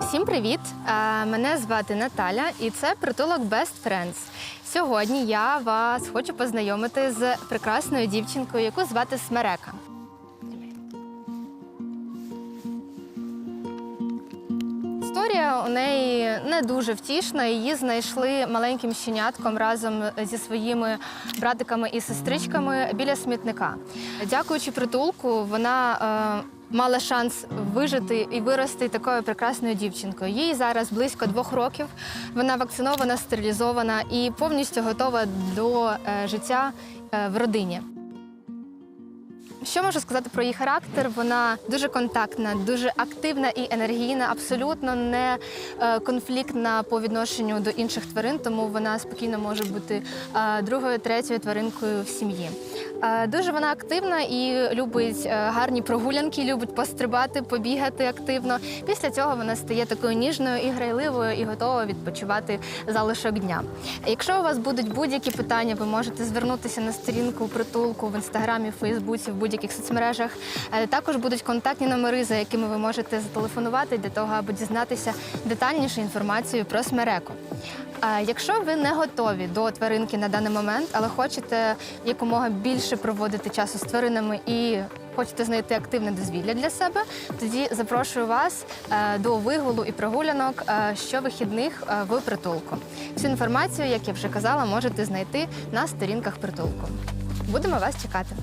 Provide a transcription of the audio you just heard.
Всім привіт! Мене звати Наталя, і це притулок Best Friends. Сьогодні я вас хочу познайомити з прекрасною дівчинкою, яку звати Смерека. Історія у неї не дуже втішна. Її знайшли маленьким щенятком разом зі своїми братиками і сестричками біля смітника. Дякуючи притулку, вона е, мала шанс вижити і вирости такою прекрасною дівчинкою. Їй зараз близько двох років. Вона вакцинована, стерилізована і повністю готова до е, життя е, в родині. Що можу сказати про її характер? Вона дуже контактна, дуже активна і енергійна, абсолютно не е, конфліктна по відношенню до інших тварин, тому вона спокійно може бути е, другою, третьою тваринкою в сім'ї. Е, Дуже вона активна і любить е, гарні прогулянки, любить пострибати, побігати активно. Після цього вона стає такою ніжною і грайливою і готова відпочивати залишок дня. Якщо у вас будуть будь-які питання, ви можете звернутися на сторінку притулку в інстаграмі, Фейсбуці, в будь-яких соцмережах. Е, Також будуть контактні номери, за якими ви можете зателефонувати для того, аби дізнатися детальніше інформацію про смереку. Якщо ви не готові до тваринки на даний момент, але хочете якомога більше проводити часу з тваринами і хочете знайти активне дозвілля для себе, тоді запрошую вас е, до вигулу і прогулянок е, щовихідних е, в притулку. Всю інформацію, як я вже казала, можете знайти на сторінках притулку. Будемо вас чекати.